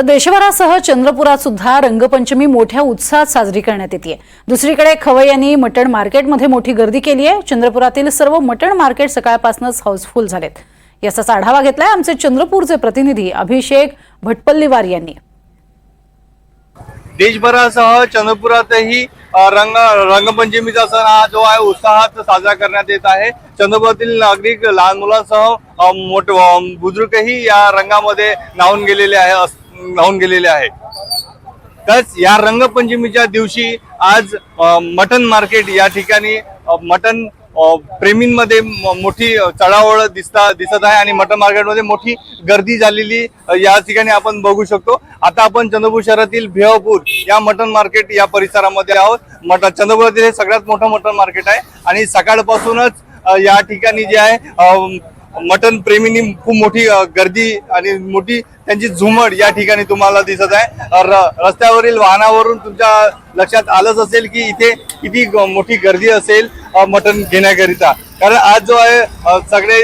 तर देशभरासह चंद्रपुरात सुद्धा रंगपंचमी मोठ्या उत्साहात साजरी करण्यात येते दुसरीकडे खवय यांनी मटण मार्केटमध्ये मोठी गर्दी केली आहे. चंद्रपुरातील सर्व मटण मार्केट सकाळपासूनच हाऊसफुल झालेत. याचाच आढावा घेतलाय आमचे चंद्रपूरचे प्रतिनिधी अभिषेक भटपल्लीवार यांनी. देशभरासह चंद्रपुरातही रंग रंगपंचमीचा सण हा जो आहे उत्साहात साजरा करण्यात येत आहे. चंद्रपुरातील नागरिक लहान मुलांसह मोठ बुजुर्गही या रंगामध्ये नावून गेलेले आहे राहून गेलेले आहे. तच या रंगपंचमीच्या दिवशी आज मटन मार्केट या ठिकाणी मटन प्रेमींमध्ये मोठी चढावळ दिसता दिसत आहे आणि मटन मार्केटमध्ये मोठी गर्दी झालेली या ठिकाणी आपण बघू शकतो. आता आपण चंद्रपूर शहरातील भेहपूर या मटन मार्केट या परिसरामध्ये आहोत. मट चंद्रपुरातील हे सगळ्यात मोठं मटन मार्केट आहे. आणि सकाळपासूनच या ठिकाणी जे आहे मटन प्रेमींनी खूप मोठी गर्दी आणि मोठी त्यांची झुमड या ठिकाणी तुम्हाला दिसत आहे. र- रस्त्यावरील वाहनावरून तुमच्या लक्षात आलंच असेल की इथे किती मोठी गर्दी असेल मटन घेण्याकरिता. कारण आज जो आहे सगळे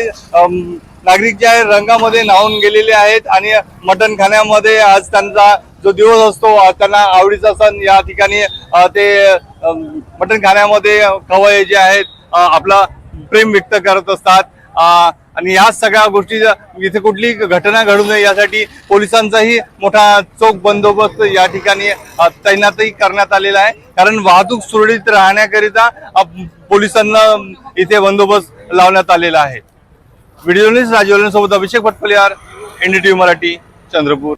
नागरिक जे आहे रंगामध्ये न्हावून गेलेले आहेत आणि मटन खाण्यामध्ये आज त्यांचा जो दिवस असतो त्यांना आवडीचा सण या ठिकाणी ते मटन खाण्यामध्ये खवय जे आहेत आपला प्रेम व्यक्त करत असतात. आणि या सगळ्या गोष्टी इथे कुठली घटना घडू नये यासाठी पोलिसांचाही मोठा चोख बंदोबस्त या ठिकाणी तैनातही करण्यात आलेला आहे. कारण वाहतूक सुरळीत राहण्याकरिता पोलिसांना इथे बंदोबस्त लावण्यात आलेला आहे. व्हिडिओ न्यूज राजवलन सोबत अभिषेक पटपलियार एनडीटीव्ही मराठी चंद्रपूर.